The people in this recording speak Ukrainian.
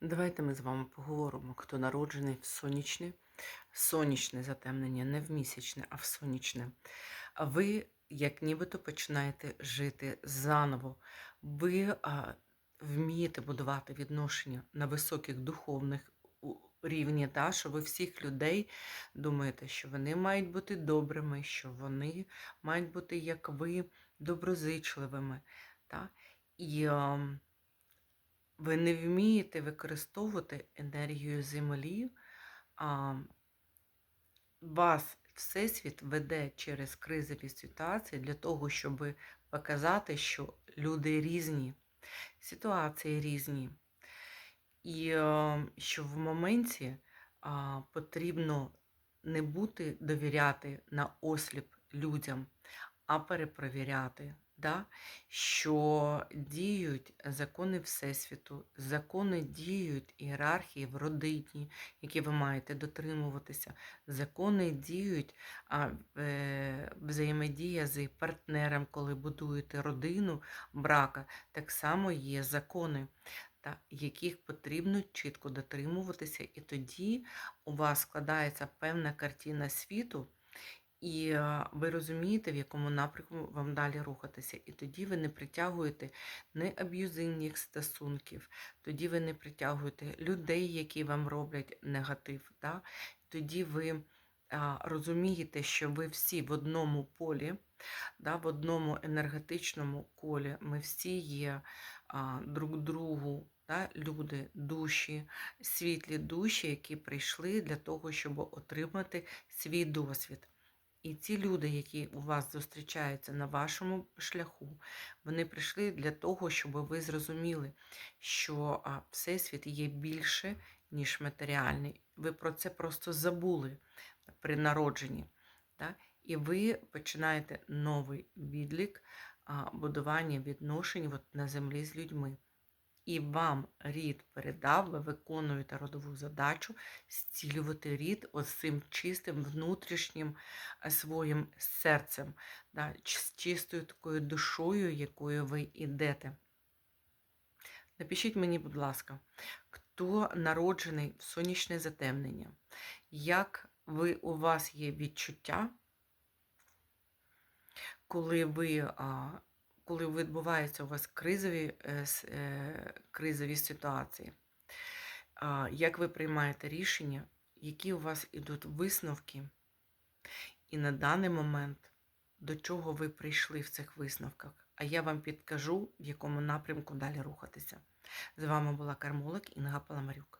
Давайте ми з вами поговоримо, хто народжений в сонячне, сонячне затемнення, не в місячне, а в сонячне. Ви, як нібито, починаєте жити заново. Ви а, вмієте будувати відношення на високих духовних рівні, та, що ви всіх людей думаєте, що вони мають бути добрими, що вони мають бути, як ви, доброзичливими. Та? І ам, ви не вмієте використовувати енергію землі, а вас Всесвіт веде через кризові ситуації для того, щоб показати, що люди різні, ситуації різні. І е, що в моменті а, потрібно не бути довіряти на осліп людям, а перепровіряти, да? що діють закони Всесвіту, закони діють ієрархії в родині, які ви маєте дотримуватися, закони діють а, е, взаємодія з партнером, коли будуєте родину брака, так само є закони. Та яких потрібно чітко дотримуватися, і тоді у вас складається певна картина світу, і е, ви розумієте, в якому напрямку вам далі рухатися. І тоді ви не притягуєте не аб'юзивних стосунків, тоді ви не притягуєте людей, які вам роблять негатив. Да? Тоді ви розумієте, що ви всі в одному полі, да, в одному енергетичному колі, ми всі є друг другу. Люди, душі, світлі душі, які прийшли для того, щоб отримати свій досвід. І ці люди, які у вас зустрічаються на вашому шляху, вони прийшли для того, щоб ви зрозуміли, що Всесвіт є більше, ніж матеріальний. Ви про це просто забули при народженні. Так? І ви починаєте новий відлік будування відношень на землі з людьми. І вам рід передав, ви виконуєте родову задачу зцілювати рід ось цим чистим внутрішнім е, своїм серцем, да, з чистою такою душою, якою ви йдете. Напишіть мені, будь ласка, хто народжений в сонячне затемнення, як ви, у вас є відчуття, коли ви, а, коли відбуваються у вас кризові, е, е, кризові ситуації, як ви приймаєте рішення, які у вас ідуть висновки, і на даний момент до чого ви прийшли в цих висновках. А я вам підкажу, в якому напрямку далі рухатися. З вами була Кармолик Інга Паламарюк.